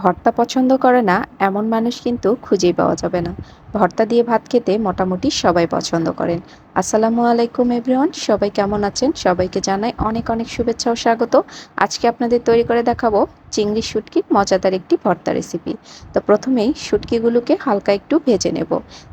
ভর্তা পছন্দ করে না, এমন মানুষ কিন্তু খুঁজেই পাওয়া যাবে না। ভর্তা দিয়ে ভাত খেতে মোটামুটি সবাই পছন্দ করেন। আসসালামু আলাইকুম এভরিওয়ান, সবাই কেমন আছেন? সবাইকে জানাই অনেক অনেক শুভেচ্ছা ও স্বাগত। আজকে আপনাদের তৈরি করে দেখাবো চিংড়ি শুটকির মজাদার একটি ভর্তা রেসিপি তো প্রথমেই শুটকিগুলোকে হালকা একটু ভেজে নেব।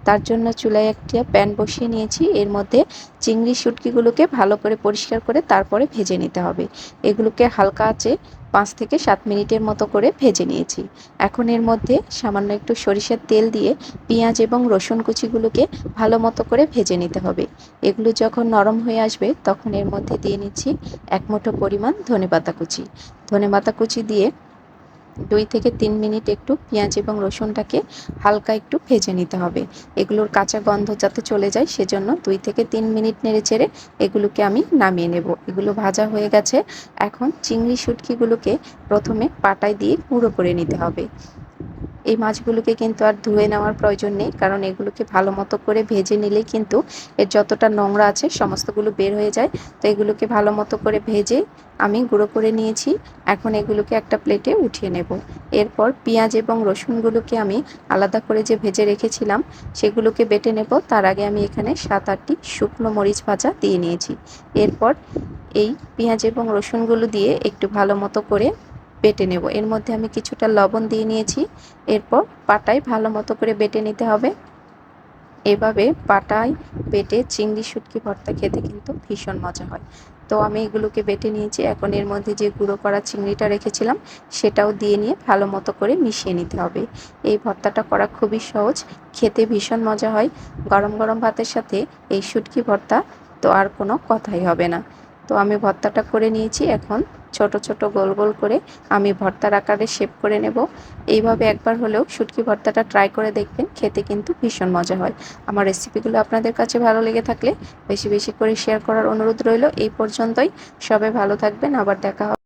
তার জন্য চুলায় একটা প্যান বসিয়ে নিয়েছি। এর মধ্যে চিংড়ি শুটকিগুলোকে ভালো করে পরিষ্কার করে তারপরে ভেজে নিতে হবে। এগুলোকে হালকা আছে পাঁচ থেকে সাত মিনিটের মতো করে ভেজে নিয়েছি। এখন এর মধ্যে সামান্য একটু সরিষার তেল দিয়ে পেঁয়াজ এবং রসুন কুচিগুলোকে ভালো মতো করে ভেজে নিতে হবে। এগুলো যখন নরম হয়ে আসবে, তখন এর মধ্যে দিয়ে নিচ্ছি এক মুঠো পরিমাণ ধনেপাতা কুচি। ধনেপাতা কুচি দিয়ে দুই থেকে তিন মিনিট একটু পেঁয়াজ এবং রসুনটাকে হালকা একটু ভেজে নিতে হবে। এগুলোর কাঁচা গন্ধ যাতে চলে যায়, সেজন্য দুই থেকে তিন মিনিট নেড়ে চেড়ে এগুলোকে আমি নামিয়ে নেব। এগুলো ভাজা হয়ে গেছে, এখন চিংড়ি শুটকিগুলোকে প্রথমে পাটায় দিয়ে গুঁড়ো করে নিতে হবে। এই মাছগুলোকে কিন্তু আর ধুয়ে নেওয়ার প্রয়োজন নেই, কারণ এগুলোকে ভালো মতো করে ভেজে নিলেই কিন্তু এর যতটা নোংরা আছে সমস্তগুলো বের হয়ে যায়। তো এগুলোকে ভালো মতো করে ভেজে আমি গুঁড়ো করে নিয়েছি। এখন এগুলোকে একটা প্লেটে উঠিয়ে নেব। এরপর পেঁয়াজ এবং রসুনগুলোকে আমি আলাদা করে যে ভেজে রেখেছিলাম সেগুলোকে বেটে নেব। তার আগে আমি এখানে সাত আটটি শুকনো মরিচ ভাজা দিয়ে নিয়েছি। এরপর এই পেঁয়াজ এবং রসুনগুলো দিয়ে একটু ভালো মতো করে বেটে নেব। এর মধ্যে আমি কিছুটা লবণ দিয়ে নিয়েছি। এরপর পাটায় ভালো মতো করে বেটে নিতে হবে। এভাবে পাটায় বেটে চিংড়ি, শুটকি, ভর্তা খেতে কিন্তু ভীষণ মজা হয়। তো আমি এগুলোকে বেটে নিয়েছি। এখন এর মধ্যে যে গুঁড়ো করা চিংড়িটা রেখেছিলাম, সেটাও দিয়ে নিয়ে ভালো মতো করে মিশিয়ে নিতে হবে। এই ভর্তাটা করা খুবই সহজ, খেতে ভীষণ মজা হয়। গরম গরম ভাতের সাথে এই শুটকি ভর্তা তো আর কোনো কথাই হবে না। তো আমি ভর্তাটা করে নিয়েছি। এখন ছোট ছোট গোল গোল করে আমি ভর্তার আকারে শেপ করে নেব। এইভাবে একবার হলেও শুটকি ভর্তাটা ট্রাই করে দেখবেন, খেতে কিন্তু ভীষণ মজা হয়। আমার রেসিপিগুলো আপনাদের কাছে ভালো লেগে থাকলে বেশি বেশি করে শেয়ার করার অনুরোধ রইল। এই পর্যন্তই। সবাই ভালো থাকবেন। আবার দেখা